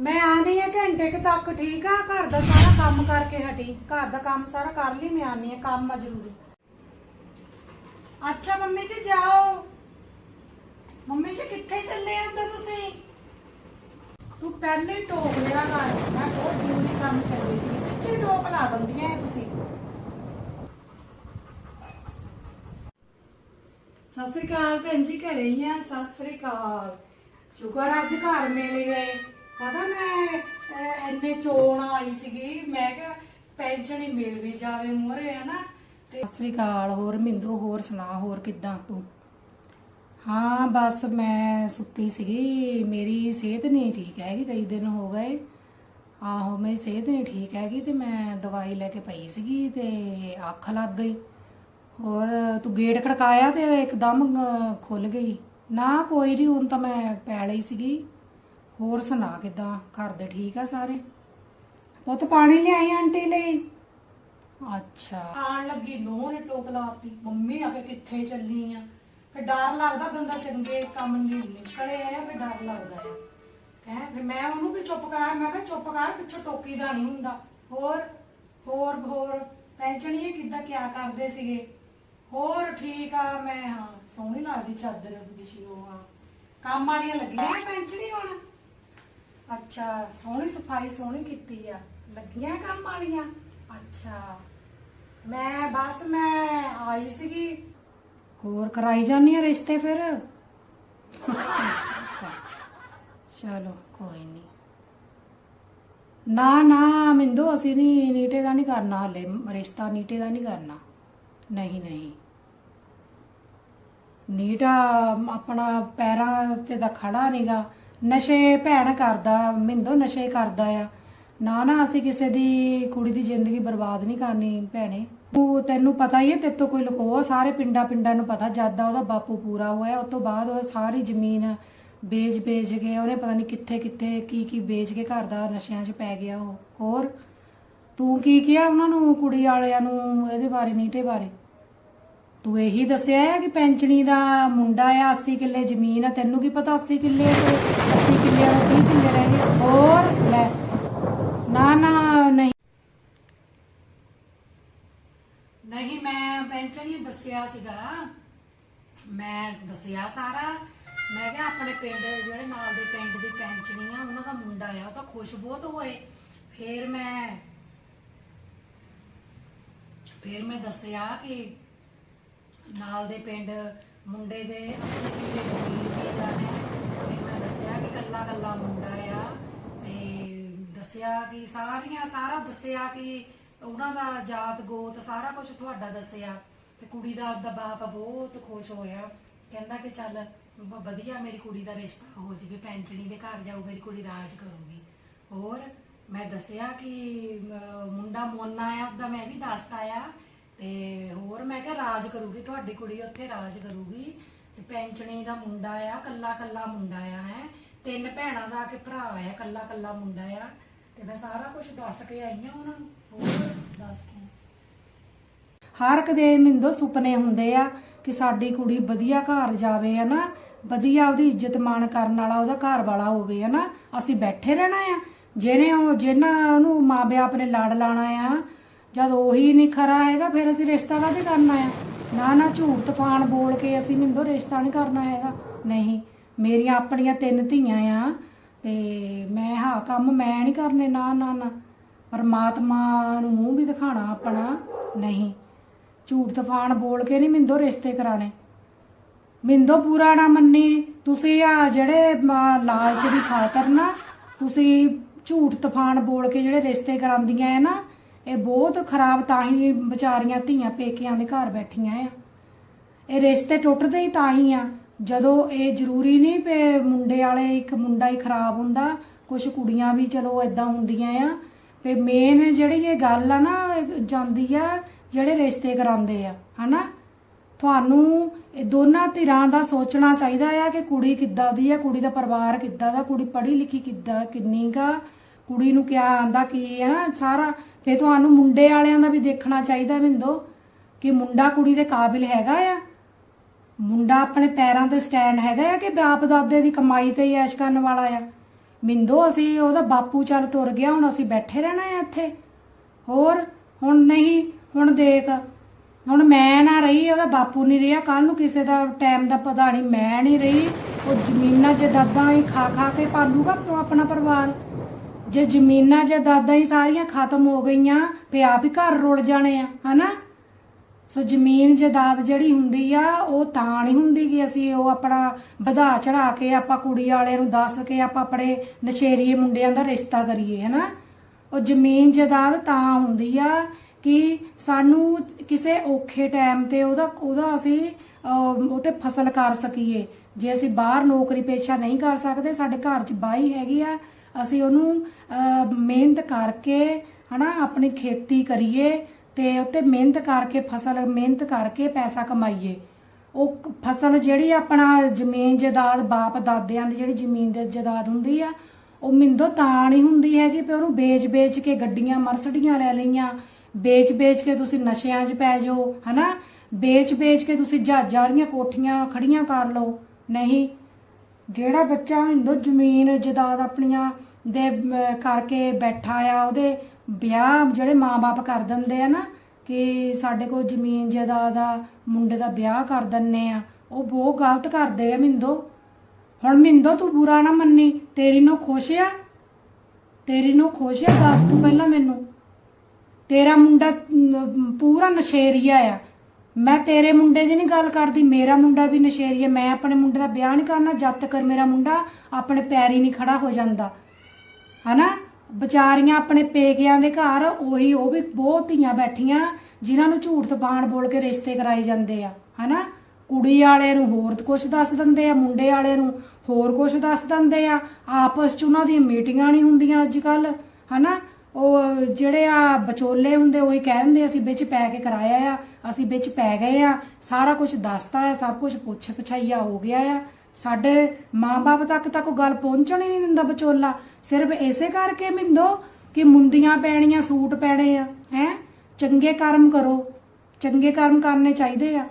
ਮੈਂ ਆਨੀ ਆ ਘੰਟੇ ਕੁ ਤੱਕ, ਠੀਕ ਆ? ਘਰ ਦਾ ਸਾਰਾ ਕੰਮ ਕਰਕੇ ਹਟੀ। ਘਰ ਦਾ ਕੰਮ ਸਾਰਾ ਕਰ ਲਈ, ਮੈਂ ਆਨੀ ਆ ਕੰਮ ਆ ਜ਼ਰੂਰੀ। ਅੱਛਾ, ਮੰਮੀ ਜੀ ਜਾਓ। ਮੰਮੀ ਜੀ ਕਿੱਥੇ ਚੱਲੇ ਆ ਤਾਂ ਤੁਸੀਂ? ਤੂੰ ਪਹਿਲੇ ਟੋਕ ਲਿਆ ਕਰ ਮੈਂ ਬਹੁਤ ਜ਼ਰੂਰੀ ਕੰਮ ਚੱਲੀ ਸੀ। ਪਿੱਛੇ ਟੋਕ ਲਾ ਦਿੰਦੀਆਂ ਇਹ ਤੁਸੀਂ। ਸਤਿ ਸ੍ਰੀ ਅਕਾਲ ਭੈਣ ਜੀ, ਘਰੇ ਹੀ ਆ? ਸਤਿ ਸ੍ਰੀ ਅਕਾਲ। ਸ਼ੁਕਰ ਅੱਜ ਘਰ ਮਿਲ ਗਏ। ਪਤਾ ਮੈਂ ਅਹ, ਇੰਨੇ ਚੋਣ ਆਈ ਸੀਗੀ। ਮੈਂ ਕਿਹਾ ਪੈਨਸ਼ਨ ਹੀ ਮਿਲ ਵੀ ਜਾਵੇ ਮੋਰੇ ਹਨਾ? ਤੇ ਸਤਿ ਸ੍ਰੀ ਅਕਾਲ ਹੋਰ ਮਿੰਦੋ ਹੋਰ ਸੁਣਾ ਹੋਰ ਕਿੱਦਾਂ ਤੂੰ? ਹਾਂ ਬਸ ਮੈਂ ਸੁੱਤੀ ਸੀਗੀ। ਮੇਰੀ ਸਿਹਤ ਨਹੀਂ ਠੀਕ ਹੈਗੀ ਕਈ ਦਿਨ ਹੋ ਗਏ। ਆਹੋ ਮੇਰੀ ਸਿਹਤ ਨਹੀਂ ਠੀਕ ਹੈਗੀ ਤੇ ਮੈਂ ਦਵਾਈ ਲੈ ਕੇ ਪਈ ਸੀਗੀ ਤੇ ਅੱਖ ਲੱਗ ਗਈ। ਹੋਰ ਤੂੰ ਗੇਟ ਖੜਕਾਇਆ ਤੇ ਇੱਕਦਮ ਅਹ, ਖੁੱਲ ਗਈ। ਨਾ ਕੋਈ ਨਹੀਂ ਹੁਣ ਤਾਂ ਮੈਂ ਪੈ ਲਈ ਸੀਗੀ। ਹੋਰ ਸੁਣਾ ਕਿਦਾਂ? ਘਰ ਦੇ ਠੀਕ ਆ ਸਾਰੇ? ਪੁੱਤ ਪਾਣੀ ਲਿਆਈ ਆਂਟੀ ਲਈ? ਅੱਛਾ। ਆਣ ਲੱਗੀ, ਨੂੰਹ ਨੇ ਟੋਕ ਲਾਤੀ, ਮੰਮੀ ਆ ਕੇ ਕਿੱਥੇ ਚੱਲੀ ਆ? ਫਿਰ ਡਰ ਲੱਗਦਾ ਬੰਦਾ ਚੰਗੇ ਕੰਮ ਨਹੀਂ ਨਿਕਲੇ ਆ, ਫਿਰ ਡਰ ਲੱਗਦਾ ਆ। ਕਹਿ ਫਿਰ ਮੈਂ ਉਹਨੂੰ ਵੀ ਚੁੱਪ ਕਰਾਇਆ ਮੈਂ ਕਿਹਾ ਚੁੱਪ ਕਰ, ਪਿੱਛੋਂ ਟੋਕੀ ਦਾ ਨਹੀਂ ਹੁੰਦਾ। ਹੋਰ ਹੋਰ ਹੋਰ, ਪੈਂਚਣੀਏ ਕਿੱਦਾਂ ਕਿਆ ਕਰਦੇ ਸੀਗੇ? ਹੋਰ ਠੀਕ ਆ ਮੈਂ, ਹਾਂ, ਸੋਹਣੀ ਲੱਗਦੀ ਚਾਦਰ ਵਿਛੀ ਉਹ ਆ ਕੰਮ ਵਾਲੀਆਂ ਲੱਗੀਆਂ ਪੈਂਚਣੀ ਹੁਣ? ਅੱਛਾ, ਸੋਹਣੀ ਸਫ਼ਾਈ ਸੋਹਣੀ ਕੀਤੀ ਆ। ਲੱਗੀਆਂ ਕੰਮ ਵਾਲੀਆਂ? ਅੱਛਾ। ਮੈਂ, ਬਸ ਮੈਂ ਆਈ ਸੀਗੀ। ਹੋਰ ਕਰਾਈ ਜਾਨੀ ਆ ਰਿਸ਼ਤੇ ਫਿਰ? ਅੱਛਾ ਚਲੋ, ਕੋਈ ਨਹੀਂ ਨਾ ਨਾ, ਮਿੰਦੋ, ਅਸੀਂ ਨਹੀਂ ਨੀਟੇ ਦਾ ਨਹੀਂ ਕਰਨਾ ਹਲੇ। ਰਿਸ਼ਤਾ ਨੀਟੇ ਦਾ ਨਹੀਂ ਕਰਨਾ। ਨਹੀਂ ਨਹੀਂ। ਨੀਟਾ ਆਪਣਾ ਪੈਰਾਂ ਤੇ ਦਾ ਖੜਾ ਨਹੀਂਗਾ ਨਸ਼ੇ ਭੈਣ ਕਰਦਾ, ਮਿੰਦੋ ਨਸ਼ੇ ਕਰਦਾ ਆ। ਨਾ ਨਾ ਅਸੀਂ ਕਿਸੇ ਦੀ ਕੁੜੀ ਦੀ ਜ਼ਿੰਦਗੀ ਬਰਬਾਦ ਨਹੀਂ ਕਰਨੀ ਭੈਣੇ। ਤੂੰ ਤੈਨੂੰ ਪਤਾ ਹੀ ਹੈ ਤੇਰੇ ਤੋਂ ਕੋਈ ਲੁਕੋ ਸਾਰੇ ਪਿੰਡਾਂ ਪਿੰਡਾਂ ਨੂੰ ਪਤਾ, ਜਦ ਉਹਦਾ ਬਾਪੂ ਪੂਰਾ ਹੋਇਆ, ਉਸ ਤੋਂ ਬਾਅਦ ਉਹ ਸਾਰੀ ਜ਼ਮੀਨ ਵੇਚ ਵੇਚ ਕੇ, ਉਹਨੇ ਪਤਾ ਨਹੀਂ ਕਿੱਥੇ ਕਿੱਥੇ ਕੀ ਕੀ ਵੇਚ ਕੇ ਘਰ ਦਾ ਨਸ਼ਿਆਂ 'ਚ ਪੈ ਗਿਆ ਉਹ। ਹੋਰ, ਤੂੰ ਕੀ ਕਿਹਾ ਉਹਨਾਂ ਨੂੰ, ਕੁੜੀ ਵਾਲਿਆਂ ਨੂੰ, ਇਹਦੇ ਬਾਰੇ, ਨੀਟੇ ਬਾਰੇ? ਤੂੰ ਇਹੀ ਦੱਸਿਆ ਹੈ ਕਿ ਪੈਂਚਣੀ ਦਾ ਮੁੰਡਾ ਆ 80 ਕਿੱਲੇ ਜ਼ਮੀਨ ਆ, ਤੈਨੂੰ ਕੀ ਪਤਾ 80 ਕਿੱਲੇ ਤੇ ਕਿੱਲੇ ਆ 30 ਕਿੱਲੇ ਰਹਿ ਗਏ ਹੋਰ ਲੈ। ਨਾ ਨਾ, ਨਹੀਂ। ਨਹੀਂ, ਮੈਂ ਪੈਂਚਣੀ ਦੱਸਿਆ ਸੀਗਾ। ਮੈਂ ਦੱਸਿਆ ਸਾਰਾ। ਮੈਂ ਕਿਹਾ ਆਪਣੇ ਪਿੰਡ, ਜਿਹੜੇ ਨਾਲ ਦੇ ਪਿੰਡ ਦੀ ਪੈਂਚਣੀ ਆ, ਉਹਨਾਂ ਦਾ ਮੁੰਡਾ ਆ, ਉਹ ਤਾਂ ਖੁਸ਼ ਬਹੁਤ ਹੋਏ। ਫਿਰ ਮੈਂ, ਫੇਰ ਮੈਂ ਦੱਸਿਆ ਕਿ ਨਾਲ ਦੇ ਪਿੰਡ ਮੁੰਡੇ ਦੇ 80 ਕਿੱਲੇ ਜ਼ਮੀਨ ਵੀ ਆ। ਕੱਲਾ ਕੱਲਾ ਮੁੰਡਾ ਆ ਤੇ ਦੱਸਿਆ ਕਿ ਸਾਰੀਆਂ ਸਾਰਾ ਦੱਸਿਆ ਕਿ ਉਹਨਾਂ ਦਾ ਜਾਤ ਗੋਤ ਸਾਰਾ ਕੁਝ ਤੁਹਾਡਾ ਦੱਸਿਆ ਤੇ ਕੁੜੀ ਦਾ ਉਹਦਾ ਬਾਪ ਬਹੁਤ ਖੁਸ਼ ਹੋਇਆ। ਕਹਿੰਦਾ ਕਿ ਚੱਲ ਵ- ਵਧੀਆ ਮੇਰੀ ਕੁੜੀ ਦਾ ਰਿਸ਼ਤਾ ਹੋ ਜਵੇ ਪੈਂਚਣੀ ਦੇ ਘਰ ਜਾਊ ਮੇਰੀ ਕੁੜੀ ਰਾਜ ਕਰੂਗੀ। ਹੋਰ ਮੈਂ ਦੱਸਿਆ ਕਿ ਅਮ, ਮੁੰਡਾ ਮੋਨਾ ਆ ਉਹਦਾ ਮੈਂ ਵੀ ਦੱਸਤਾ ਆ ਤੇ ਹੋਰ ਮੈਂ ਕਿਹਾ ਰਾਜ ਕਰੂਗੀ ਤੁਹਾਡੀ ਕੁੜੀ ਉੱਥੇ ਰਾਜ ਕਰੂਗੀ ਤੇ ਪੈਂਚਣੀ ਦਾ ਮੁੰਡਾ ਆ ਕੱਲਾ ਕੱਲਾ ਮੁੰਡਾ ਆ ਹੈ। ਤਿੰਨ ਭੈਣਾਂ ਦਾ ਕਿ ਭਰਾ ਆ ਕੱਲਾ ਕੱਲਾ ਮੁੰਡਾ ਆ। ਤੇ ਮੈਂ ਸਾਰਾ ਕੁਝ ਦੱਸ ਕੇ ਆਈ ਆ ਉਹਨਾਂ ਨੂੰ। ਹੋਰ ਦੱਸ ਕੇ। ਹਰ ਇੱਕ ਦੇ ਮਿੰਦੋ ਸੁਪਨੇ ਹੁੰਦੇ ਆ ਕਿ ਸਾਡੀ ਕੁੜੀ ਵਧੀਆ ਘਰ ਜਾਵੇ ਹਨਾ ਵਧੀਆ ਉਹਦੀ ਇੱਜ਼ਤ ਮਾਣ ਕਰਨ ਵਾਲਾ ਉਹਦਾ ਘਰ ਵਾਲਾ ਹੋਵੇ ਹਨਾ ਅਸੀਂ ਬੈਠੇ ਰਹਿਣਾ ਆ। ਜਿਹਨੇ ਉਹ, ਜਿਹਨਾਂ ਉਹਨੂੰ ਮਾਪਿਆਂ ਨੇ ਲੜ ਲਾਣਾ ਆ, ਜਦ ਉਹੀ ਨਹੀਂ ਖਰਾ ਹੈਗਾ, ਫਿਰ ਅਸੀਂ ਰਿਸ਼ਤਾ ਕਾਹਦੇ ਕਰਨਾ ਆ? ਨਾ ਨਾ ਝੂਠ ਤੂਫਾਨ ਬੋਲ ਕੇ ਅਸੀਂ ਮਿੰਦੋ ਰਿਸ਼ਤਾ ਨਹੀਂ ਕਰਨਾ ਹੈਗਾ। ਨਹੀਂ। ਮੇਰੀਆਂ ਆਪਣੀਆਂ ਤਿੰਨ ਧੀਆਂ ਆ ਤੇ ਮੈਂ ਹਾਂ ਕੰਮ ਮੈਂ ਨਹੀਂ ਕਰਨੇ, ਨਾ ਨਾ ਨਾ। ਪਰਮਾਤਮਾ ਨੂੰ ਮੂੰਹ ਵੀ ਦਿਖਾਣਾ ਆਪਣਾ, ਨਹੀਂ। ਝੂਠ ਤੂਫਾਨ ਬੋਲ ਕੇ ਨਹੀਂ ਮਿੰਦੋ ਰਿਸ਼ਤੇ ਕਰਾਣੇ ਮਿੰਦੋ ਪੂਰਾ ਨਾ ਮੰਨੀ, ਤੁਸੀਂ ਆ ਜਿਹੜੇ ਲਾਲਚ ਦੀ ਖਾਤਰ ਨਾ, ਤੁਸੀਂ ਝੂਠ ਤੂਫਾਨ ਬੋਲ ਕੇ ਜਿਹੜੇ ਰਿਸ਼ਤੇ ਕਰਾਉਂਦੀਆਂ ਹੈ ਨਾ, ਇਹ ਬਹੁਤ ਖਰਾਬ ਤਾਂ ਹੀ ਵਿਚਾਰੀਆਂ ਧੀਆਂ ਪੇਕਿਆਂ ਦੇ ਘਰ ਬੈਠੀਆਂ ਆ। ਇਹ ਰਿਸ਼ਤੇ ਟੁੱਟਦੇ ਹੀ ਤਾਂ ਹੀ ਆ। ਜਦੋਂ ਇਹ ਜ਼ਰੂਰੀ ਨਹੀਂ ਪਏ ਮੁੰਡੇ ਵਾਲੇ ਇੱਕ ਮੁੰਡਾ ਹੀ ਖਰਾਬ ਹੁੰਦਾ ਕੁਝ ਕੁੜੀਆਂ ਵੀ ਚਲੋ ਇਦਾਂ ਹੁੰਦੀਆਂ ਆ। ਤੇ ਮੇਨ ਜਿਹੜੀ ਇਹ ਗੱਲ ਆ ਨਾ, ਜਾਂਦੀ ਆ, ਜਿਹੜੇ ਰਿਸ਼ਤੇ ਕਰਾਉਂਦੇ ਆ, ਹਨਾ? ਤੁਹਾਨੂੰ ਇਹ ਦੋਨਾਂ ਧਿਰਾਂ ਦਾ ਸੋਚਣਾ ਚਾਹੀਦਾ ਆ ਕਿ ਕੁੜੀ ਕਿੱਦਾਂ ਦੀ ਆ, ਕੁੜੀ ਦਾ ਪਰਿਵਾਰ ਕਿੱਦਾਂ ਦਾ, ਕੁੜੀ ਪੜ੍ਹੀ ਲਿਖੀ ਕਿੱਦਾਂ, ਕਿੰਨੀ ਕਾ ਕੁੜੀ ਨੂੰ ਕਿਆ ਆਂਦਾ, ਕੀ ਹੈ ਨਾ ਸਾਰਾ ਫੇ ਤੁਹਾਨੂੰ ਮੁੰਡੇ ਵਾਲਿਆਂ ਦਾ ਵੀ ਦੇਖਣਾ ਚਾਹੀਦਾ ਬਿੰਦੋ, ਕਿ ਮੁੰਡਾ ਕੁੜੀ ਦੇ ਕਾਬਿਲ ਹੈਗਾ ਆ। ਮੁੰਡਾ ਆਪਣੇ ਪੈਰਾਂ ਤੇ ਸਟੈਂਡ ਹੈਗਾ ਆ ਕਿ ਬਾਪ ਦਾਦੇ ਦੀ ਕਮਾਈ ਤੇ ਹੀ ਐਸ਼ ਕਰਨ ਵਾਲਾ ਆ? ਮਿੰਦੋ, ਅਸੀਂ ਉਹਦਾ ਬਾਪੂ ਚੱਲ ਤੁਰ ਗਿਆ, ਹੁਣ ਅਸੀਂ ਬੈਠੇ ਰਹਿਣਾ ਹੈ ਇੱਥੇ। ਹੋਰ, ਹੁਣ ਨਹੀਂ, ਹੁਣ ਦੇਖ। ਹੁਣ ਮੈਂ ਨਾ ਰਹੀ, ਉਹਦਾ ਬਾਪੂ ਨਹੀਂ ਰਿਹਾ ਕੱਲ ਨੂੰ ਕਿਸੇ ਦਾ ਟਾਈਮ ਦਾ ਪਤਾ ਨਹੀਂ, ਮੈਂ ਨਹੀਂ ਰਹੀ। ਉਹ ਜ਼ਮੀਨਾਂ ਜਾਇਦਾਦਾਂ ਹੀ ਖਾ ਖਾ ਕੇ ਪਾਲੂਗਾ ਆਪਣਾ- ਪਰਿਵਾਰ। ਜੇ ਜ਼ਮੀਨਾਂ ਜਾਇਦਾਦਾਂ ਹੀ ਸਾਰੀਆਂ ਖਤਮ ਹੋ ਗਈਆਂ, ਤੇ ਆਪ ਹੀ ਘਰ ਰੁਲ ਜਾਣੇ ਆ, ਹਨਾ? ਸੋ ਜ਼ਮੀਨ ਜਾਇਦਾਦ ਜਿਹੜੀ ਹੁੰਦੀ ਆ, ਉਹ ਤਾਂ ਨਹੀਂ ਹੁੰਦੀ ਕਿ ਅਸੀਂ ਉਹ ਆਪਣਾ ਵਧਾ ਚੜਾ ਕੇ ਆਪਾਂ ਕੁੜੀ ਵਾਲੇ ਨੂੰ ਦੱਸ ਕੇ ਆਪਾਂ ਆਪਣੇ ਨਸ਼ੇਰੀਏ ਮੁੰਡਿਆਂ ਦਾ ਰਿਸ਼ਤਾ ਕਰੀਏ, ਹਨਾ? ਉਹ ਜ਼ਮੀਨ ਜਾਇਦਾਦ ਤਾਂ ਹੁੰਦੀ ਆ ਕਿ ਸਾਨੂੰ ਕਿਸੇ ਔਖੇ ਟਾਈਮ ਤੇ ਉਹਦਾ ਉਹਦਾ ਅਸੀਂ ਉਹ ਤੇ ਫਸਲ ਕਰ ਸਕੀਏ। ਜੇ ਅਸੀਂ ਬਾਹਰ ਨੌਕਰੀ ਪੇਸ਼ਾ ਨਹੀਂ ਕਰ ਸਕਦੇ, ਸਾਡੇ ਘਰ 'ਚ ਬਾਈ ਹੈਗੀ ਆ, ਅਸੀਂ ਉਹਨੂੰ ਮਿਹਨਤ ਕਰਕੇ, ਹਨਾ, ਆਪਣੀ ਖੇਤੀ ਕਰੀਏ। ਤੇ ਉੱਤੇ ਮਿਹਨਤ ਕਰਕੇ ਫਸਲ, ਮਿਹਨਤ ਕਰਕੇ ਪੈਸਾ ਕਮਾਈਏ। ਉਹ ਫਸਲ ਜਿਹੜੀ ਆਪਣਾ ਜ਼ਮੀਨ ਜਾਇਦਾਦ ਬਾਪ ਦਾਦਿਆਂ ਦੀ ਜਿਹੜੀ ਜ਼ਮੀਨ ਦੇ ਜਾਇਦਾਦ ਹੁੰਦੀ ਆ, ਉਹ ਮਿੰਦੋ ਤਾਂ ਨਹੀਂ ਹੁੰਦੀ ਹੈਗੀ, ਵੀ ਉਹਨੂੰ ਵੇਚ-ਵੇਚ ਕੇ ਗੱਡੀਆਂ, ਮਰਸਡੀਆਂ ਲੈ ਲਈਆਂ। ਵੇਚ-ਵੇਚ ਕੇ ਤੁਸੀਂ ਨਸ਼ਿਆਂ 'ਚ ਪੈ ਜਾਓ, ਹਨਾ? ਵੇਚ-ਵੇਚ ਕੇ ਤੁਸੀਂ ਜਹਾਜ਼ਾਂ ਦੀਆਂ ਕੋਠੀਆਂ ਖੜੀਆਂ ਕਰ ਲਓ। ਨਹੀਂ, ਜਿਹੜਾ ਬੱਚਾ ਹਿੰਦੂ ਜ਼ਮੀਨ ਜਾਇਦਾਦ ਆਪਣੀਆਂ ਦੇ ਕਰਕੇ ਬੈਠਾ ਆ, ਉਹਦੇ ਵਿਆਹ ਜਿਹੜੇ ਮਾਪੇ ਕਰ ਦਿੰਦੇ ਆ ਨਾ, ਕਿ ਸਾਡੇ ਕੋਲ ਜ਼ਮੀਨ ਜਾਇਦਾਦ ਆ, ਮੁੰਡੇ ਦਾ ਵਿਆਹ ਕਰ ਦਿੰਨੇ ਆ, ਉਹ ਬਹੁਤ ਗਲਤ ਕਰਦੇ ਆ ਮਿੰਦੋ। ਹੁਣ ਮਿੰਦੋ ਤੂੰ ਬੁਰਾ ਨਾ ਮੰਨੀ, ਤੇਰੀ ਨੂੰ ਖੁਸ਼ ਆ? ਤੇਰੀ ਨੂੰ ਖੁਸ਼ ਆ? ਦੱਸ ਤੂੰ ਪਹਿਲਾਂ ਮੈਨੂੰ। ਤੇਰਾ ਮੁੰਡਾ ਪੂਰਾ ਨਸ਼ੇਰੀਆ ਆ। ਮੈਂ ਤੇਰੇ ਮੁੰਡੇ ਦੀ ਨਹੀਂ ਗੱਲ ਕਰਦੀ, ਮੇਰਾ ਮੁੰਡਾ ਵੀ ਨਸ਼ੇਰੀਆ ਮੈਂ ਆਪਣੇ ਮੁੰਡੇ ਦਾ ਵਿਆਹ ਨਹੀਂ ਕਰਨਾ, ਜਦ ਤੱਕ ਮੇਰਾ ਮੁੰਡਾ ਆਪਣੇ ਪੈਰ ਹੀ ਨਹੀਂ ਖੜਾ ਹੋ ਜਾਂਦਾ। ਹਨਾ? ਵਿਚਾਰੀਆਂ ਆਪਣੇ ਪੇਕਿਆਂ ਦੇ ਘਰ, ਉਹੀ ਉਹ ਵੀ ਬਹੁਤ ਧੀਆਂ ਬੈਠੀਆਂ, ਜਿਨ੍ਹਾਂ ਨੂੰ ਝੂਠ ਤਪਾਣ ਬੋਲ ਕੇ ਰਿਸ਼ਤੇ ਕਰਾਏ ਜਾਂਦੇ ਆ, ਹਨਾ? ਕੁੜੀ ਵਾਲੇ ਨੂੰ ਹੋਰ ਕੁਝ ਦੱਸ ਦਿੰਦੇ ਆ, ਮੁੰਡੇ ਵਾਲੇ ਨੂੰ ਹੋਰ ਕੁਝ ਦੱਸ ਦਿੰਦੇ ਆ, ਆਪਸ ਚ ਉਹਨਾਂ ਦੀਆਂ ਮੀਟਿੰਗਾਂ ਨਹੀਂ ਹੁੰਦੀਆਂ ਅੱਜ ਕੱਲ ਹਨਾ? ਉਹ ਜਿਹੜੇ ਆ ਵਿਚੋਲੇ ਹੁੰਦੇ, ਉਹੀ ਕਹਿ ਦਿੰਦੇ, ਅਸੀਂ ਵਿੱਚ ਪੈ ਕੇ ਕਰਾਇਆ ਆ, ਅਸੀਂ ਵਿੱਚ ਪੈ ਗਏ ਆ, ਸਾਰਾ ਕੁਝ ਦੱਸਤਾ ਆ, ਸਭ ਕੁਝ ਪੁੱਛ ਪਛਾਈਆ ਹੋ ਗਿਆ ਆ। ਸਾਡੇ ਮਾਂ-ਬਾਪ ਤੱਕ ਤਾਂ ਕੋਈ ਗੱਲ ਪਹੁੰਚਣ ਹੀ ਨਹੀਂ ਦਿੰਦਾ ਵਿਚੋਲਾ। ਸਿਰਫ ਇਸੇ ਕਰਕੇ ਮਿੰਦੋ ਕਿ ਮੁੰਦੀਆਂ ਪੈਣੀਆਂ, ਸੂਟ ਪੈਣੇ ਆ, ਹੈ? ਚੰਗੇ ਕਰਮ ਕਰੋ। ਚੰਗੇ ਕਰਮ ਕਰਨੇ ਚਾਹੀਦੇ ਆ।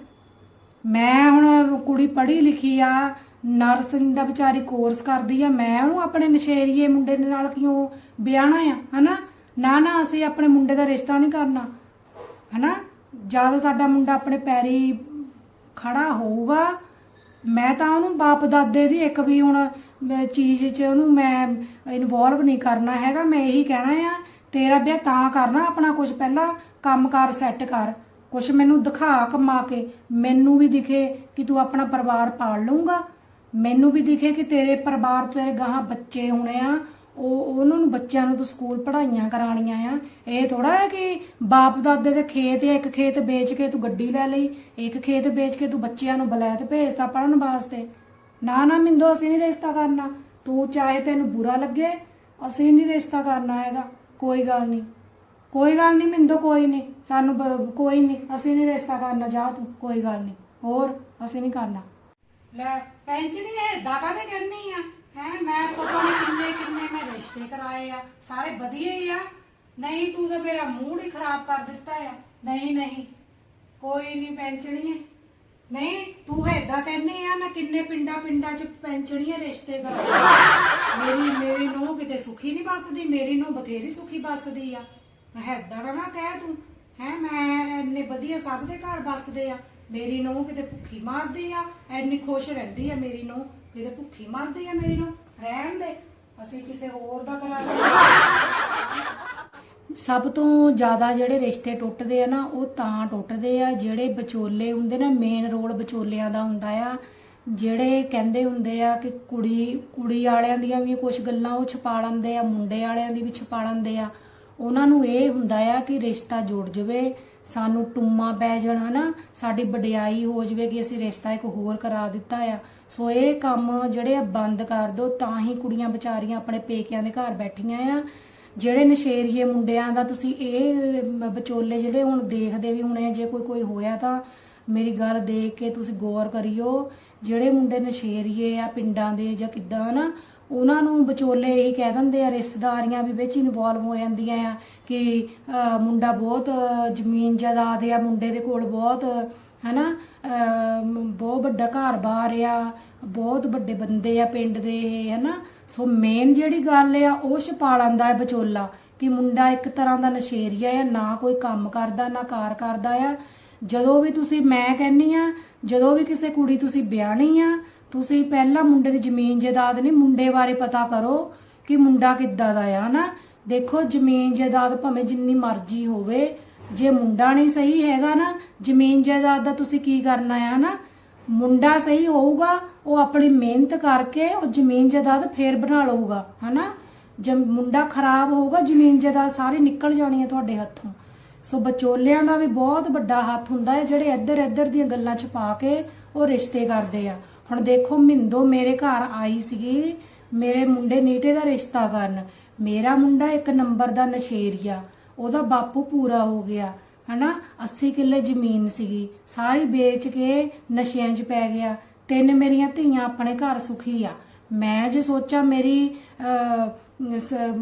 ਮੈਂ ਹੁਣ ਕੁੜੀ ਪੜ੍ਹੀ ਲਿਖੀ ਆ, ਨਰਸਿੰਗ ਦਾ ਵਿਚਾਰੀ ਕੋਰਸ ਕਰਦੀ ਆ, ਮੈਂ ਉਹਨੂੰ ਆਪਣੇ ਨਸ਼ੇਰੀਏ ਮੁੰਡੇ ਦੇ ਨਾਲ ਕਿਉਂ ਵਿਆਹਣਾ ਆ, ਹਨਾ? ਨਾ ਨਾ, ਅਸੀਂ ਆਪਣੇ ਮੁੰਡੇ ਦਾ ਰਿਸ਼ਤਾ ਨਹੀਂ ਕਰਨਾ, ਹਨਾ? ਜਦੋਂ ਸਾਡਾ ਮੁੰਡਾ ਆਪਣੇ ਪੈਰੀ ਖੜਾ ਹੋਊਗਾ ਮੈਂ ਤਾਂ ਉਹਨੂੰ ਬਾਪ ਦਾਦੇ ਦੀ ਇੱਕ ਵੀ ਹੁਣ ਚੀਜ਼ 'ਚ ਉਹਨੂੰ ਮੈਂ ਇਨਵੋਲਵ ਨਹੀਂ ਕਰਨਾ ਹੈਗਾ। ਮੈਂ ਇਹੀ ਕਹਿਣਾ ਆ, ਤੇਰਾ ਵਿਆਹ ਤਾਂ ਕਰਨਾ, ਆਪਣਾ ਕੁਝ ਪਹਿਲਾਂ ਕੰਮਕਾਰ ਸੈੱਟ ਕਰ। ਕੁਝ ਮੈਨੂੰ ਦਿਖਾ ਕਮਾ ਕੇ, ਮੈਨੂੰ ਵੀ ਦਿਖੇ ਕਿ ਤੂੰ ਆਪਣਾ ਪਰਿਵਾਰ ਪਾਲ ਲਊਗਾ। ਮੈਨੂੰ ਵੀ ਦਿਖੇ ਕਿ ਤੇਰੇ ਪਰਿਵਾਰ ਤੇਰੇ ਗਾਹਾਂ ਬੱਚੇ ਹੋਣੇ ਆ। ਉਹ ਉਹਨਾਂ ਨੂੰ ਬੱਚਿਆਂ ਨੂੰ ਤੂੰ ਸਕੂਲ ਪੜਾਈਆਂ ਕਰਾਣੀਆਂ ਆ। ਇਹ ਥੋੜਾ ਹੈ ਕਿ ਬਾਪ ਦਾਦੇ ਦੇ ਖੇਤ ਆ, ਇੱਕ ਖੇਤ ਵੇਚ ਕੇ ਤੂੰ ਗੱਡੀ ਲੈ ਲਈ, ਇੱਕ ਖੇਤ ਵੇਚ ਕੇ ਤੂੰ ਬੱਚਿਆਂ ਨੂੰ ਬਲੈਤ ਭੇਜਤਾ ਪੜਨ ਵਾਸਤੇ। ਨਾ ਨਾ ਮਿੰਦੋ, ਅਸੀਂ ਨਹੀਂ ਰਿਸ਼ਤਾ ਕਰਨਾ। ਤੂੰ ਚਾਹੇ ਤੈਨੂੰ ਬੁਰਾ ਲੱਗੇ, ਅਸੀਂ ਨਹੀਂ ਰਿਸ਼ਤਾ ਕਰਨਾ ਹੈਗਾ। ਕੋਈ ਗੱਲ ਨਹੀਂ। ਕੋਈ ਗੱਲ ਨਹੀਂ ਮਿੰਦੋ, ਕੋਈ ਨਹੀਂ। ਸਾਨੂੰ ਕੋਈ ਨਹੀਂ। ਅਸੀਂ ਨਹੀਂ ਰਿਸ਼ਤਾ ਕਰਨਾ। ਜਾ ਤੂੰ, ਕੋਈ ਗੱਲ ਨਹੀਂ। ਹੋਰ, ਅਸੀਂ ਨਹੀਂ ਕਰਨਾ। ਲੈ ਪੈਂਚਣੀ ਹੈ ਦਾਗਾ ਦੇ ਕਰਨੀ ਆ। ਹੈ, ਮੈਂ ਪਤਾ ਨਹੀਂ ਕਿੰਨੇ ਕਿੰਨੇ ਮੈਂ ਰਿਸ਼ਤੇ ਕਰਾਏ ਆ, ਸਾਰੇ ਵਧੀਆ ਹੀ ਆ। ਨਹੀਂ, ਤੂੰ ਤਾਂ ਮੇਰਾ ਮੂਡ ਹੀ ਖਰਾਬ ਕਰ ਦਿੱਤਾ ਆ। ਨਹੀਂ ਨਹੀਂ, ਕੋਈ ਨਹੀਂ ਪੈਂਚਣੀ ਹੈ ਨਹੀਂ, ਤੂੰ ਏਦਾਂ ਕਹਿੰਦੀ ਆ, ਮੈਂ ਕਿੰਨੇ ਪਿੰਡਾਂ ਪਿੰਡਾਂ ਚ ਪੈਂਚਣੀਆਂ ਰਿਸ਼ਤੇ ਕਰਾਏ ਮੇਰੀ ਮੇਰੀ ਨੂੰ ਕਿਤੇ ਸੁਖੀ ਨਹੀਂ ਬਸਦੀ ਮੇਰੀ ਨੂੰ ਬਥੇਰੀ ਸੁਖੀ ਬਸਦੀ ਆ। ਮੈਂ ਏਦਾਂ ਨਾ ਕਹਿ ਤੂੰ। ਹੈ, ਮੈਂ ਇੰਨੇ ਵਧੀਆ ਸਭ ਦੇ ਘਰ ਬਸਦੇ ਆ। ਮੇਰੀ ਨੂੰ ਕਿਤੇ ਭੁੱਖੀ ਮਾਰਦੀ ਆ, ਇੰਨੀ ਖੁਸ਼ ਰਹਿੰਦੀ ਆ ਮੇਰੀ ਨੂੰ ਕਿਤੇ ਭੁੱਖੀ ਮਾਰਦੀ ਆ ਮੇਰੀ ਨੂੰ ਰਹਿਣ ਦੇ। ਅਸੀਂ ਕਿਸੇ ਹੋਰ ਦਾ ਕਰਾ ਸਭ ਤੋਂ ਜ਼ਿਆਦਾ ਜਿਹੜੇ ਰਿਸ਼ਤੇ ਟੁੱਟਦੇ ਆ ਨਾ, ਉਹ ਤਾਂ ਟੁੱਟਦੇ ਆ, ਜਿਹੜੇ ਵਿਚੋਲੇ ਹੁੰਦੇ ਨਾ ਮੇਨ ਰੋਲ ਵਿਚੋਲਿਆਂ ਦਾ ਹੁੰਦਾ ਆ। ਜਿਹੜੇ ਕਹਿੰਦੇ ਹੁੰਦੇ ਆ ਕਿ ਕੁੜੀ ਕੁੜੀ ਵਾਲਿਆਂ ਦੀਆਂ ਵੀ ਕੁਝ ਗੱਲਾਂ ਉਹ ਛੁਪਾ ਲੈਂਦੇ ਆ, ਮੁੰਡੇ ਵਾਲਿਆਂ ਦੀ ਵੀ ਛੁਪਾ ਲੈਂਦੇ ਆ। ਉਹਨਾਂ ਨੂੰ ਇਹ ਹੁੰਦਾ ਆ ਕਿ ਰਿਸ਼ਤਾ ਜੁੜ ਜਵੇ, ਸਾਨੂੰ ਟੁੰਮਾ ਪੈ ਜਾਣ ਹਨਾ ਸਾਡੀ ਵਡਿਆਈ ਹੋ ਜਵੇ ਕਿ ਅਸੀਂ ਰਿਸ਼ਤਾ ਇੱਕ ਹੋਰ ਕਰਾ ਦਿੱਤਾ ਆ। ਸੋ ਇਹ ਕੰਮ ਜਿਹੜੇ ਆ ਬੰਦ ਕਰ ਦਿਓ ਤਾਂ ਹੀ ਕੁੜੀਆਂ ਵਿਚਾਰੀਆਂ ਆਪਣੇ ਪੇਕਿਆਂ ਦੇ ਘਰ ਬੈਠੀਆਂ ਆ। ਜਿਹੜੇ ਨਸ਼ੇਰੀਏ ਮੁੰਡਿਆਂ ਦਾ ਤੁਸੀਂ ਇਹ ਵਿਚੋਲੇ ਜਿਹੜੇ ਹੁਣ ਦੇਖਦੇ ਵੀ ਹੁਣੇ ਜੇ ਕੋਈ ਕੋਈ ਹੋਇਆ ਤਾਂ ਮੇਰੀ ਗੱਲ ਦੇਖ ਕੇ ਤੁਸੀਂ ਗੌਰ ਕਰਿਓ। ਜਿਹੜੇ ਮੁੰਡੇ ਨਸ਼ੇਰੀਏ ਆ ਪਿੰਡਾਂ ਦੇ ਜਾਂ ਕਿੱਦਾਂ ਨਾ ਉਹਨਾਂ ਨੂੰ ਵਿਚੋਲੇ ਇਹੀ ਕਹਿ ਦਿੰਦੇ ਆ ਰਿਸ਼ਤੇਦਾਰੀਆਂ ਵੀ ਵਿੱਚ ਇਨਵੋਲਵ ਹੋ ਜਾਂਦੀਆਂ ਆ ਕਿ ਮੁੰਡਾ ਬਹੁਤ ਅਹ, ਜ਼ਮੀਨ ਜਾਇਦਾਦ ਆ ਮੁੰਡੇ ਦੇ ਕੋਲ ਬਹੁਤ ਹਨਾ? ਬਹੁਤ ਵੱਡਾ ਘਰ-ਬਾਰ ਆ ਬਹੁਤ ਵੱਡੇ ਬੰਦੇ ਆ ਪਿੰਡ ਦੇ ਇਹ, ਹਨਾ? ਸੋ ਮੇਨ ਜਿਹੜੀ ਗੱਲ ਆ ਉਹ ਛਪਾ ਲੈਂਦਾ ਹੈ ਵਿਚੋਲਾ ਕਿ ਮੁੰਡਾ ਇੱਕ ਤਰ੍ਹਾਂ ਦਾ ਨਸ਼ੇਰੀਆ ਆ ਨਾ ਕੋਈ ਕੰਮ ਕਰਦਾ ਨਾ ਕਾਰ ਕਰਦਾ ਆ। ਜਦੋਂ ਵੀ ਤੁਸੀਂ ਮੈਂ ਕਹਿੰਨੀ ਆ ਜਦੋਂ ਵੀ ਕਿਸੇ ਕੁੜੀ ਤੁਸੀਂ ਵਿਆਹਣੀ ਆ ਤੁਸੀਂ ਪਹਿਲਾਂ ਮੁੰਡੇ ਦੀ ਜ਼ਮੀਨ ਜਾਇਦਾਦ ਨਹੀਂ ਮੁੰਡੇ ਬਾਰੇ ਪਤਾ ਕਰੋ ਕਿ ਮੁੰਡਾ ਕਿੱਦਾਂ ਦਾ ਆ ਹਨਾ? ਦੇਖੋ ਜ਼ਮੀਨ ਜਾਇਦਾਦ ਭਾਵੇਂ ਜਿੰਨੀ ਮਰਜ਼ੀ ਹੋਵੇ ਜੇ ਮੁੰਡਾ ਨਹੀਂ ਸਹੀ ਹੈਗਾ ਨਾ, ਜ਼ਮੀਨ ਜਾਇਦਾਦ ਦਾ ਤੁਸੀਂ ਕੀ ਕਰਨਾ ਆ ਨਾ? ਮੁੰਡਾ ਸਹੀ ਹੋਊਗਾ, ਉਹ ਆਪਣੀ ਮਿਹਨਤ ਕਰਕੇ ਉਹ ਜ਼ਮੀਨ ਜਾਇਦਾਦ ਫੇਰ ਬਣਾ ਲਊਗਾ, ਹਨਾ? ਜੇ ਮੁੰਡਾ ਖਰਾਬ ਹੋਊਗਾ, ਜ਼ਮੀਨ ਜਾਇਦਾਦ ਸਾਰੀ ਨਿਕਲ ਜਾਣੀ ਹੈ ਤੁਹਾਡੇ ਹੱਥੋਂ। ਸੋ ਬਚੋਲਿਆਂ ਦਾ ਵੀ ਬਹੁਤ ਵੱਡਾ ਹੱਥ ਹੁੰਦਾ ਹੈ, ਜਿਹੜੇ ਇੱਧਰ ਇੱਧਰ ਦੀਆਂ ਗੱਲਾਂ ਛਪਾ ਕੇ ਉਹ ਰਿਸ਼ਤੇ ਕਰਦੇ ਆ। ਹੁਣ ਦੇਖੋ, ਮਿੰਦੋ ਮੇਰੇ ਘਰ ਆਈ ਸੀਗੀ, ਮੇਰੇ ਮੁੰਡੇ ਨੀਟੇ ਦਾ ਰਿਸ਼ਤਾ ਕਰਨ। ਮੇਰਾ ਮੁੰਡਾ ਇੱਕ ਨੰਬਰ ਦਾ ਨਸ਼ੇਰੀਆ। ਉਹਦਾ ਬਾਪੂ ਪੂਰਾ ਹੋ ਗਿਆ ਹਨਾ? 80 ਕਿੱਲੇ ਜ਼ਮੀਨ ਸੀਗੀ। ਸਾਰੀ ਵੇਚ ਕੇ ਨਸ਼ਿਆਂ 'ਚ ਪੈ ਗਿਆ। ਤਿੰਨ ਮੇਰੀਆਂ ਧੀਆਂ ਆਪਣੇ ਘਰ ਸੁਖੀ ਆ। ਮੈਂ ਜੇ ਸੋਚਾਂ ਮੇਰੀ ਅਹ,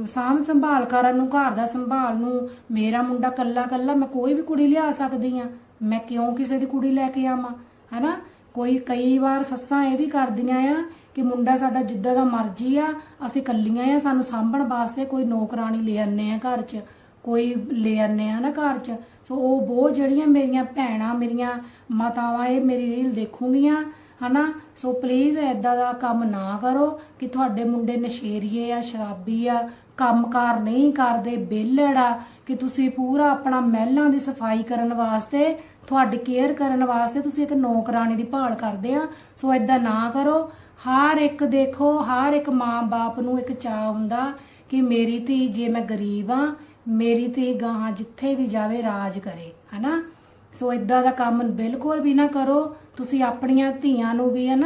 ਸਾਂਭ ਸੰਭਾਲ ਕਰਨ ਨੂੰ ਘਰ ਦਾ ਸੰਭਾਲ ਨੂੰ ਮੇਰਾ ਮੁੰਡਾ ਕੱਲਾ ਕੱਲਾ ਮੈਂ ਕੋਈ ਵੀ ਕੁੜੀ ਲਿਆ ਸਕਦੀ ਆ। ਮੈਂ ਕਿਉਂ ਕਿਸੇ ਦੀ ਕੁੜੀ ਲੈ ਕੇ ਆਵਾਂ ਹਨਾ? ਕੋਈ ਕਈ ਵਾਰ ਸੱਸਾਂ ਇਹ ਵੀ ਕਰਦੀਆਂ ਆ ਕਿ ਮੁੰਡਾ ਸਾਡਾ ਜਿੱਦਾਂ ਦਾ ਮਰਜ਼ੀ ਆ ਅਸੀਂ ਕੱਲੀਆਂ ਆ ਸਾਨੂੰ ਸਾਂਭਣ ਵਾਸਤੇ ਕੋਈ ਨੌਕਰਾਨੀ ਲੈ ਆਨੇ ਆ ਘਰ 'ਚ। ਕੋਈ ਲੈ ਆਨੇ ਆ ਨਾ ਘਰ 'ਚ। ਸੋ ਉਹ ਬਹੁਤ ਜਿਹੜੀਆਂ ਮੇਰੀਆਂ ਭੈਣਾਂ, ਮੇਰੀਆਂ ਮਾਤਾਵਾਂ, ਇਹ ਮੇਰੀ ਰੀਲ ਦੇਖੂਗੀਆਂ, ਹਨਾ? ਸੋ ਪਲੀਜ਼ ਐਦਾਂ ਦਾ ਕੰਮ ਨਾ ਕਰੋ ਕਿ ਤੁਹਾਡੇ ਮੁੰਡੇ ਨਸ਼ੇਰੀਏ ਆ, ਸ਼ਰਾਬੀ ਆ, ਕੰਮਕਾਰ ਨਹੀਂ ਕਰਦੇ, ਬੇਲੜ ਆ, ਕਿ ਤੁਸੀਂ ਪੂਰਾ ਆਪਣਾ ਮਹਿਲਾਂ ਦੀ ਸਫ਼ਾਈ ਕਰਨ ਵਾਸਤੇ, ਤੁਹਾਡੀ ਕੇਅਰ ਕਰਨ ਵਾਸਤੇ ਤੁਸੀਂ ਇੱਕ ਨੌਕਰਾਨੀ ਦੀ ਭਾਲ ਕਰਦੇ ਆ। ਸੋ ਐਦਾਂ ਨਾ ਕਰੋ। ਹਰ ਇੱਕ ਦੇਖੋ, ਹਰ ਇੱਕ ਮਾਂ-ਬਾਪ ਨੂੰ ਇੱਕ ਚਾਹ ਹੁੰਦਾ ਕਿ ਮੇਰੀ ਧੀ ਜੇ ਮੈਂ ਗਰੀਬ ਆ ਮੇਰੀ ਧੀ ਗਾਹਾਂ ਜਿੱਥੇ ਵੀ ਜਾਵੇ ਰਾਜ ਕਰੇ, ਹਨਾ? ਸੋ ਇਦਾਂ ਦਾ ਕੰਮ ਬਿਲਕੁਲ ਵੀ ਨਾ ਕਰੋ। ਤੁਸੀਂ ਆਪਣੀਆਂ ਧੀਆਂ ਨੂੰ ਵੀ ਹੈ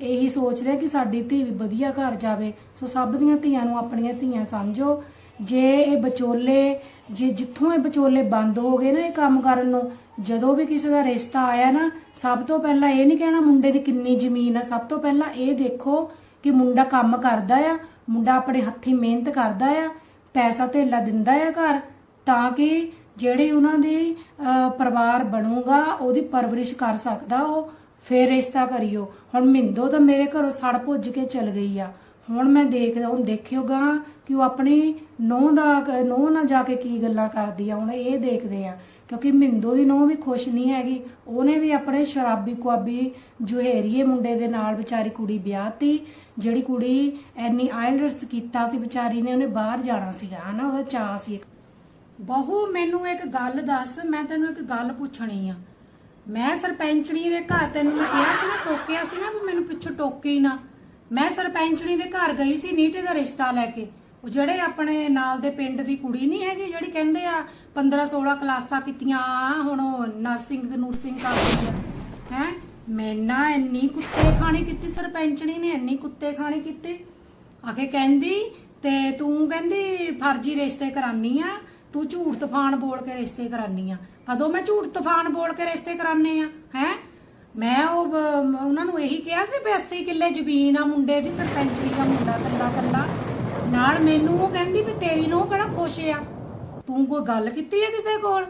ਇਹੀ ਸੋਚਦੇ ਕਿ ਸਾਡੀ ਧੀ ਵੀ ਵਧੀਆ ਘਰ ਜਾਵੇ। ਸੋ ਸਭ ਦੀਆਂ ਧੀਆਂ ਨੂੰ ਆਪਣੀਆਂ ਧੀਆਂ ਸਮਝੋ। ਜੇ ਇਹ ਵਿਚੋਲੇ, ਜੇ ਜਿੱਥੋਂ ਇਹ ਵਿਚੋਲੇ ਬੰਦ ਹੋ ਗਏ ਨਾ ਇਹ ਕੰਮ ਕਰਨ ਨੂੰ, ਜਦੋਂ ਵੀ ਕਿਸੇ ਦਾ ਰਿਸ਼ਤਾ ਆਇਆ ਨਾ, ਸਭ ਤੋਂ ਪਹਿਲਾਂ ਇਹ ਨਹੀਂ ਕਹਿਣਾ ਮੁੰਡੇ ਦੀ ਕਿੰਨੀ ਜ਼ਮੀਨ ਆ, ਸਭ ਤੋਂ ਪਹਿਲਾਂ ਇਹ ਦੇਖੋ ਕਿ ਮੁੰਡਾ ਕੰਮ ਕਰਦਾ ਆ, ਮੁੰਡਾ ਆਪਣੇ ਹੱਥੀਂ ਮਿਹਨਤ ਕਰਦਾ ਆ ਪੈਸਾ ਧੇਲਾ ਦਿੰਦਾ ਆ ਘਰ, ਤਾਂ ਕਿ ਜਿਹੜੀ ਉਹਨਾਂ ਦੀ ਪਰਿਵਾਰ ਬਣੂਗਾ, ਉਹਦੀ ਪਰਵਰਿਸ਼ ਕਰ ਸਕਦਾ ਉਹ, ਫੇਰ ਰਿਸ਼ਤਾ ਕਰਿਓ। ਹੁਣ ਮਿੰਦੋ ਤਾਂ ਮੇਰੇ ਘਰੋਂ ਸੜ ਭੁੱਜ ਕੇ ਚਲ ਗਈ ਆ। ਹੁਣ ਮੈਂ ਦੇਖਦਾ, ਹੁਣ ਦੇਖਿਓਗਾ ਕਿ ਉਹ ਆਪਣੀ ਨੋਹ ਦਾ, ਨੋਹ ਨਾਲ ਜਾ ਕੇ ਕੀ ਗੱਲਾਂ ਕਰਦੀ ਆ। ਹੁਣ ਇਹ ਦੇਖਦੇ ਆ, ਕਿਉਂਕਿ ਮਿੰਦੋ ਦੀ ਨੋਹ ਵੀ ਖੁਸ਼ ਨਹੀਂ ਹੈਗੀ। ਉਹਨੇ ਵੀ ਆਪਣੇ ਸ਼ਰਾਬੀ ਕੁਆਬੀ ਜੁਹੇਰੀਏ ਮੁੰਡੇ ਦੇ ਨਾਲ ਵਿਚਾਰੀ ਕੁੜੀ ਵਿਆਹਤੀ ਜਿਹੜੀ ਕੁੜੀ ਐਨੀ ਆਇਲਟਸ ਕੀਤਾ ਸੀ, ਵਿਚਾਰੀ ਨੇ ਉਹਨੇ ਬਾਹਰ ਜਾਣਾ ਸੀਗਾ, ਹਨਾ, ਉਹਦਾ ਚਾਹ ਸੀ ਬਹੂ, ਮੈਨੂੰ ਇੱਕ ਗੱਲ ਦੱਸ, ਮੈਂ ਤੈਨੂੰ ਇੱਕ ਗੱਲ ਪੁੱਛਣੀ ਆ। ਮੈਂ ਸਰਪੰਚਣੀ ਦੇ ਘਰ ਤੈਨੂੰ ਕਿਹਾ ਸੀ ਨਾ, ਟੋਕਿਆ ਸੀ ਨਾ ਵੀ ਮੈਨੂੰ ਪਿੱਛੋਂ ਟੋਕੇ ਹੀ ਨਾ। ਮੈਂ ਸਰਪੰਚਣੀ ਦੇ ਘਰ ਗਈ ਸੀ, ਨੀਟੇ ਦਾ ਰਿਸ਼ਤਾ ਲੈ ਕੇ। ਉਹ ਜਿਹੜੇ ਆਪਣੇ ਨਾਲ ਦੇ ਪਿੰਡ ਦੀ ਕੁੜੀ ਨਹੀਂ ਹੈਗੀ, ਜਿਹੜੀ ਕਹਿੰਦੇ ਆ 15 16 ਕਲਾਸਾਂ ਕੀਤੀਆਂ ਹੁਣ ਨਰਸਿੰਗ, ਨੂਰਸਿੰਗ ਕਰਦੀ ਆ, ਹੈ? ਮੈਂ ਇੰਨੀ ਕੁੱਤੇ ਖਾਣੀ ਕੀਤੀ, ਸਰਪੰਚਣੀ ਨੇ ਇੰਨੀ ਕੁੱਤੇ ਖਾਣੀ ਕੀਤੀ। ਆਕੇ ਕਹਿੰਦੀ, ਤੇ ਤੂੰ ਕਹਿੰਦੀ, ਫਰਜ਼ੀ ਰਿਸ਼ਤੇ ਕਰਾਨੀ ਆ, ਤੂੰ ਝੂਠ ਤੂਫਾਨ ਬੋਲ ਕੇ ਰਿਸ਼ਤੇ ਕਰਾਨੀ ਆ। ਕਦੋਂ ਮੈਂ ਝੂਠ ਤੂਫਾਨ ਬੋਲ ਕੇ ਰਿਸ਼ਤੇ ਕਰਾਨੇ ਆ, ਹੈ? ਮੈਂ ਉਹ ਉਹਨਾਂ ਨੂੰ ਇਹੀ ਕਿਹਾ ਸੀ ਵੀ 80 ਕਿੱਲੇ ਜ਼ਮੀਨ ਆ ਮੁੰਡੇ ਦੀ ਸਰਪੰਚੀ ਦਾ ਮੁੰਡਾ ਕੱਲਾ ਕੱਲਾ ਨਾਲ ਮੈਨੂੰ ਉਹ ਕਹਿੰਦੀ ਵੀ ਤੇਰੀ ਨੂੰ ਕਿਹੜਾ ਖੁਸ਼ ਆ। ਤੂੰ ਕੋਈ ਗੱਲ ਕੀਤੀ ਆ ਕਿਸੇ ਕੋਲ?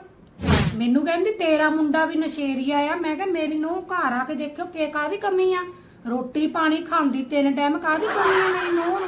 ਮੈਨੂੰ ਕਹਿੰਦੀ, ਤੇਰਾ ਮੁੰਡਾ ਵੀ ਨਸ਼ੇਰੀਆ ਆ। ਮੈਂ ਕਿਹਾ, ਮੇਰੀ ਨੂੰ ਘਰ ਆ ਕੇ ਦੇਖਿਓ ਕਿ ਕਾਦੀ ਕਮੀ ਆ। ਰੋਟੀ ਪਾਣੀ ਖਾਂਦੀ ਤਿੰਨ ਟਾਈਮ ਕਾਦੀ ਕਮੀ ਆ ਮੇਰੀ ਨੂੰ?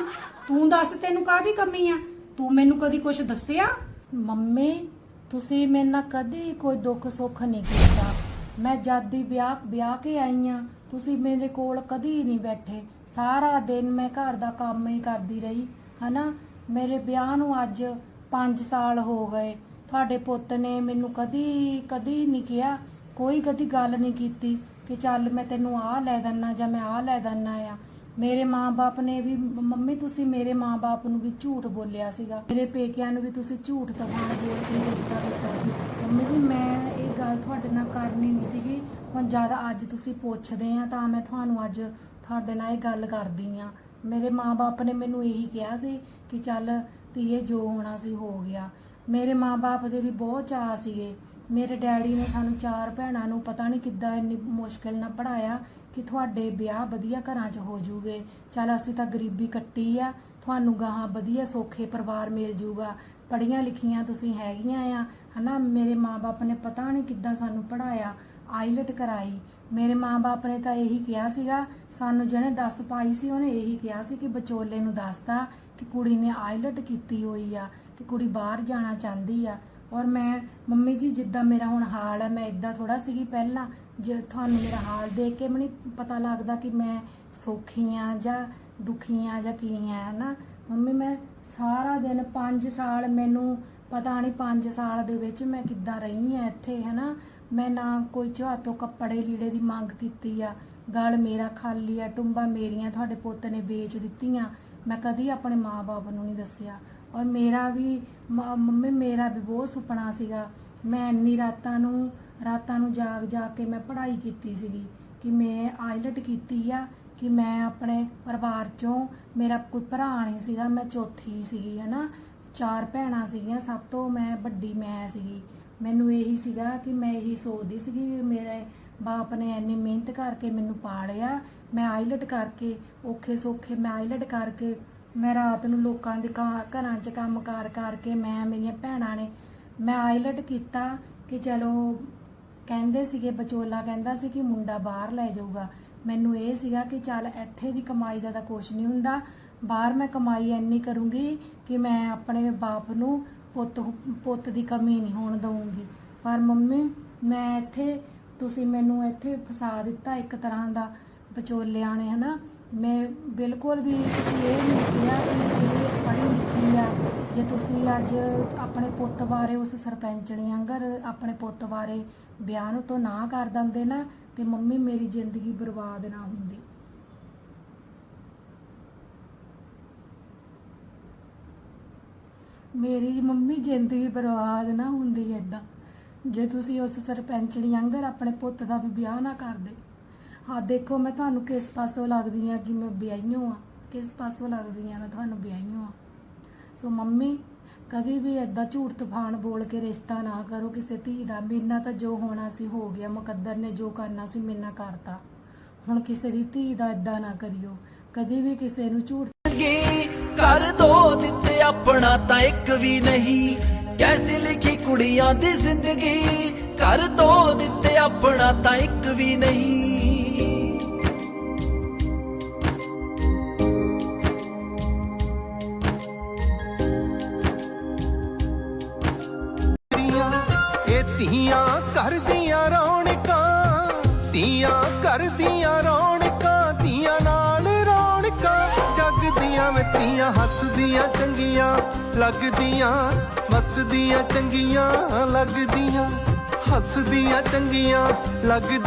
ਤੂੰ ਦੱਸ ਤੈਨੂੰ ਕਾਦੀ ਕਮੀ ਆ? ਤੂੰ ਮੈਨੂੰ ਕਦੀ ਕੁਝ ਦੱਸਿਆ? ਮੰਮੀ, ਤੁਸੀਂ ਮੇਰੇ ਨਾਲ ਕਦੇ ਕੋਈ ਦੁੱਖ ਸੁੱਖ ਨਹੀਂ ਕੀਤਾ। ਮੈਂ ਜਦ ਦੀ ਵਿਆਹ ਵਿਆਹ ਕੇ ਆਈ ਆ, ਤੁਸੀਂ ਮੇਰੇ ਕੋਲ ਕਦੀ ਨਹੀਂ ਬੈਠੇ। ਸਾਰਾ ਦਿਨ ਮੈਂ ਘਰ ਦਾ ਕੰਮ ਹੀ ਕਰਦੀ ਰਹੀ। ਹਨਾ? ਮੇਰੇ ਵਿਆਹ ਨੂੰ ਅੱਜ 5 ਸਾਲ ਹੋ ਗਏ। ਤੁਹਾਡੇ ਪੁੱਤ ਨੇ ਮੈਨੂੰ ਕਦੀ ਕਦੀ ਨਹੀਂ ਕਿਹਾ, ਕੋਈ ਕਦੀ ਗੱਲ ਨਹੀਂ ਕੀਤੀ ਕਿ ਚੱਲ ਮੈਂ ਤੈਨੂੰ ਆਹ ਲੈ ਦਿੰਨਾ ਜਾਂ ਮੈਂ ਆਹ ਲੈ ਦਿੰਨਾ ਆ। ਮੇਰੇ ਮਾਪੇ ਨੇ ਵੀ, ਮੰਮੀ ਤੁਸੀਂ ਮੇਰੇ ਮਾਪੇ ਨੂੰ ਵੀ ਝੂਠ ਬੋਲਿਆ ਸੀਗਾ। ਮੇਰੇ ਪੇਕਿਆਂ ਨੂੰ ਵੀ ਤੁਸੀਂ ਝੂਠ ਤਫਾਨ ਬੋਲ ਕੇ ਰਿਸ਼ਤਾ ਦਿੱਤਾ ਸੀ। ਮੰਮੀ ਜੀ, ਮੈਂ ਇਹ ਗੱਲ ਤੁਹਾਡੇ ਨਾਲ ਕਰਨੀ ਨਹੀਂ ਸੀਗੀ। ਹੁਣ ਜਦ ਅੱਜ ਤੁਸੀਂ ਪੁੱਛਦੇ ਆ ਤਾਂ ਮੈਂ ਤੁਹਾਨੂੰ ਅੱਜ ਤੁਹਾਡੇ ਨਾਲ ਇਹ ਗੱਲ ਕਰਦੀ ਆ। ਮੇਰੇ ਮਾਪੇ ਨੇ ਮੈਨੂੰ ਇਹੀ ਕਿਹਾ ਸੀ ਕਿ ਚੱਲ ਧੀਏ, ਜੋ ਹੋਣਾ ਸੀ ਹੋ ਗਿਆ। ਮੇਰੇ ਮਾਪੇ ਦੇ ਵੀ ਬਹੁਤ ਚਾਅ ਸੀਗੇ। ਮੇਰੇ ਡੈਡੀ ਨੇ ਸਾਨੂੰ ਚਾਰ ਭੈਣਾਂ ਨੂੰ ਪਤਾ ਨਹੀਂ ਕਿੱਦਾਂ ਇੰਨੀ ਮੁਸ਼ਕਿਲ ਨਾਲ ਪੜਾਇਆ ਕਿ ਤੁਹਾਡੇ ਵਿਆਹ ਵਧੀਆ ਘਰਾਂ 'ਚ ਹੋ ਜੂਗੇ। ਚਲ ਅਸੀਂ ਤਾਂ ਗਰੀਬੀ ਕੱਟੀ ਆ, ਤੁਹਾਨੂੰ ਗਾਹਾਂ ਵਧੀਆ ਸੌਖੇ ਪਰਿਵਾਰ ਮਿਲ ਜੂਗਾ। ਪੜੀਆਂ ਲਿਖੀਆਂ ਤੁਸੀਂ ਹੈਗੀਆਂ ਆ, ਹਨਾ? ਮੇਰੇ ਮਾਪੇ ਨੇ ਪਤਾ ਨਹੀਂ ਕਿੱਦਾਂ ਸਾਨੂੰ ਪੜਾਇਆ ਆਈਲਟ ਕਰਾਈ। ਮੇਰੇ ਮਾਪੇ ਨੇ ਤਾਂ ਇਹੀ ਕਿਹਾ ਸੀਗਾ, ਸਾਨੂੰ ਜਿਹਨੇ ਦੱਸ ਪਾਈ ਸੀ ਉਹਨੇ ਇਹੀ ਕਿਹਾ ਸੀ ਕਿ ਵਿਚੋਲੇ ਨੂੰ ਦੱਸਦਾ ਕਿ ਕੁੜੀ ਨੇ ਆਈਲਟ ਕੀਤੀ ਹੋਈ ਆ। ਕਿ ਕੁੜੀ ਬਾਹਰ ਜਾਣਾ ਚਾਹੁੰਦੀ ਆ। ਔਰ ਮੈਂ, ਮੰਮੀ ਜੀ, ਜਿੱਦਾਂ ਮੇਰਾ ਹੁਣ ਹਾਲ ਹੈ ਮੈਂ ਇਦਾਂ ਥੋੜਾ ਸੀਗੀ ਪਹਿਲਾਂ, ਜੇ ਤੁਹਾਨੂੰ ਮੇਰਾ ਹਾਲ ਦੇਖ ਕੇ ਮੈਨੂੰ ਪਤਾ ਲੱਗਦਾ ਕਿ ਮੈਂ ਸੌਖੀ ਆ ਜਾਂ ਦੁਖੀ ਆ ਜਾਂ ਕੀ ਆ ਨਾ ਮੰਮੀ, ਮੈਂ ਸਾਰਾ ਦਿਨ 5 ਸਾਲ, ਮੈਨੂੰ ਪਤਾ ਨਹੀਂ 5 ਸਾਲ ਦੇ ਵਿੱਚ ਮੈਂ ਕਿੱਦਾਂ ਰਹੀ ਆ ਇੱਥੇ, ਹਨਾ? ਮੈਂ ਨਾ ਕੋਈ ਝਾਤੋਂ ਕੱਪੜੇ ਲੀੜੇ ਦੀ ਮੰਗ ਕੀਤੀ ਆ। ਗਲ ਮੇਰਾ ਖਾਲੀ ਆ, ਟੁੰਬਾ ਮੇਰੀਆਂ ਤੁਹਾਡੇ ਪੁੱਤ ਨੇ ਵੇਚ ਦਿੱਤੀਆਂ। ਮੈਂ ਕਦੀ ਆਪਣੇ ਮਾਪੇ ਨੂੰ ਨਹੀਂ ਦੱਸਿਆ। ਔਰ ਮੇਰਾ ਵੀ ਮ- ਮੰਮੀ ਮੇਰਾ ਵੀ ਬਹੁਤ ਸੁਪਨਾ ਸੀਗਾ। ਮੈਂ ਇੰਨੀ ਰਾਤਾਂ ਨੂੰ ਰਾਤਾਂ ਨੂੰ ਜਾਗ ਜਾਗ ਕੇ ਮੈਂ ਪੜ੍ਹਾਈ ਕੀਤੀ ਸੀਗੀ ਕਿ ਮੈਂ ਆਈਲਟ ਕੀਤੀ ਆ ਕਿ ਮੈਂ ਆਪਣੇ ਪਰਿਵਾਰ ਚੋਂ ਮੇਰਾ ਕੋਈ ਭਰਾ ਨਹੀਂ ਸੀਗਾ, ਮੈਂ ਚੌਥੀ ਸੀਗੀ, ਹਨਾ। ਚਾਰ ਭੈਣਾਂ ਸੀਗੀਆਂ, ਸਭ ਤੋਂ ਮੈਂ ਵੱਡੀ ਮੈਂ ਸੀਗੀ। ਮੈਨੂੰ ਇਹੀ ਸੀਗਾ ਕਿ ਮੈਂ ਇਹੀ ਸੋਚਦੀ ਸੀਗੀ ਕਿ ਮੇਰੇ ਬਾਪ ਨੇ ਇੰਨੀ ਮਿਹਨਤ ਕਰਕੇ ਮੈਨੂੰ ਪਾਲਿਆ। ਮੈਂ ਆਈਲਟ ਕਰਕੇ, ਔਖੇ ਸੌਖੇ ਮੈਂ ਆਈਲਟ ਕਰਕੇ ਮੈਂ ਰਾਤ ਨੂੰ ਲੋਕਾਂ ਦੇ ਘਾ- ਘਰਾਂ 'ਚ ਕੰਮ ਕਾਰ ਕਰਕੇ ਮੈਂ, ਮੇਰੀਆਂ ਭੈਣਾਂ ਨੇ, ਮੈਂ ਆਇਲਟ ਕੀਤਾ ਕਿ ਚਲੋ ਕਹਿੰਦੇ ਸੀਗੇ ਬਚੋਲਾ ਕਹਿੰਦਾ ਸੀ ਕਿ ਮੁੰਡਾ ਬਾਹਰ ਲੈ ਜਾਊਗਾ। ਮੈਨੂੰ ਇਹ ਸੀਗਾ ਕਿ ਚੱਲ ਇੱਥੇ ਦੀ ਕਮਾਈ ਦਾ ਤਾਂ ਕੁਝ ਨਹੀਂ ਹੁੰਦਾ। ਬਾਹਰ ਮੈਂ ਕਮਾਈ ਇੰਨੀ ਕਰੂੰਗੀ ਕਿ ਮੈਂ ਆਪਣੇ ਬਾਪ ਨੂੰ ਪੁੱਤ ਪੁੱਤ ਦੀ ਕਮੀ ਨਹੀਂ ਹੋਣ ਦਊਂਗੀ। ਪਰ ਮੰਮੀ, ਮੈਂ ਇੱਥੇ, ਤੁਸੀਂ ਮੈਨੂੰ ਇੱਥੇ ਫਸਾ ਦਿੱਤਾ ਇੱਕ ਤਰ੍ਹਾਂ ਦਾ ਵਿਚੋਲਿਆਂ ਨੇ, ਹਨਾ? ਮੈਂ ਬਿਲਕੁਲ ਵੀ ਤੁਸੀਂ ਇਹ ਨਹੀਂ ਕਿਹਾ ਕਿ ਇਹ ਪੜ੍ਹੀ ਲਿਖੀ ਆ। ਜੇ ਤੁਸੀਂ ਅੱਜ ਆਪਣੇ ਪੁੱਤ ਬਾਰੇ ਉਸ ਸਰਪੰਚਣੀ ਅੰਗਰ ਆਪਣੇ ਪੁੱਤ ਬਾਰੇ ਬਿਆਨ ਤੋਂ ਨਾ ਕਰ ਦਿੰਦੇ ਨਾ, ਤੇ ਮੰਮੀ ਮੇਰੀ ਜ਼ਿੰਦਗੀ ਬਰਬਾਦ ਨਾ ਹੁੰਦੀ। ਮੇਰੀ ਮੰਮੀ ਜ਼ਿੰਦਗੀ ਬਰਬਾਦ ਨਾ ਹੁੰਦੀ ਏਦਾਂ। ਜੇ ਤੁਸੀਂ ਉਸ ਸਰਪੰਚਣੀ ਅੰਗਰ ਆਪਣੇ ਪੁੱਤ ਦਾ ਵੀ ਵਿਆਹ ਨਾ ਕਰਦੇ ਹਾਂ, ਦੇਖੋ, ਮੈਂ ਤੁਹਾਨੂੰ ਕਿਸ ਪਾਸੋਂ ਲੱਗਦੀ ਆ ਕਿ ਮੈਂ ਵਿਆਹੀਓ ਆ ਕਿਸ ਪਾਸੋਂ ਲੱਗਦੀ ਆ ਮੈਂ ਤੁਹਾਨੂੰ ਵਿਆਹੀਓ ਆ ਸੋ ਮੰਮੀ, ਕਦੀ ਵੀ ਏਦਾਂ ਝੂਠ ਤੂਫਾਨ ਬੋਲ ਕੇ ਰਿਸ਼ਤਾ ਨਾ ਕਰੋ ਕਿਸੇ ਧੀ ਦਾ। ਮੇਨਾ ਤਾਂ ਜੋ ਹੋਣਾ ਸੀ, ਹੋ ਗਿਆ। ਮੁਕੱਦਰ ਨੇ ਜੋ ਕਰਨਾ ਸੀ ਮੇਨਾ ਕਰਤਾ। ਹੁਣ ਕਿਸੇ ਦੀ ਧੀ ਦਾ ਏਦਾਂ ਨਾ ਕਰਿਓ। ਕਦੀ ਵੀ ਕਿਸੇ ਨੂੰ ਝੂਠ ਕਰ ਦੋ ਦਿੱਤੇ ਆਪਣਾ ਤਾਂ ਇੱਕ ਵੀ ਨਹੀਂ। ਕੈਸੀ ਲਿਖੀ ਕੁੜੀਆਂ ਦੀ ਜ਼ਿੰਦਗੀ? ਕਰ ਦੋ ਦਿੱਤੇ ਆਪਣਾ ਤਾਂ ਇੱਕ ਵੀ ਨਹੀਂ। ਹੱਸਦੀਆਂ ਚੰਗੀਆਂ ਲੱਗਦੀਆਂ ਵਸਦੀਆਂ ਚੰਗੀਆਂ ਲੱਗਦੀਆਂ ਹੱਸਦੀਆਂ ਚੰਗੀਆਂ ਲੱਗਦੀਆਂ।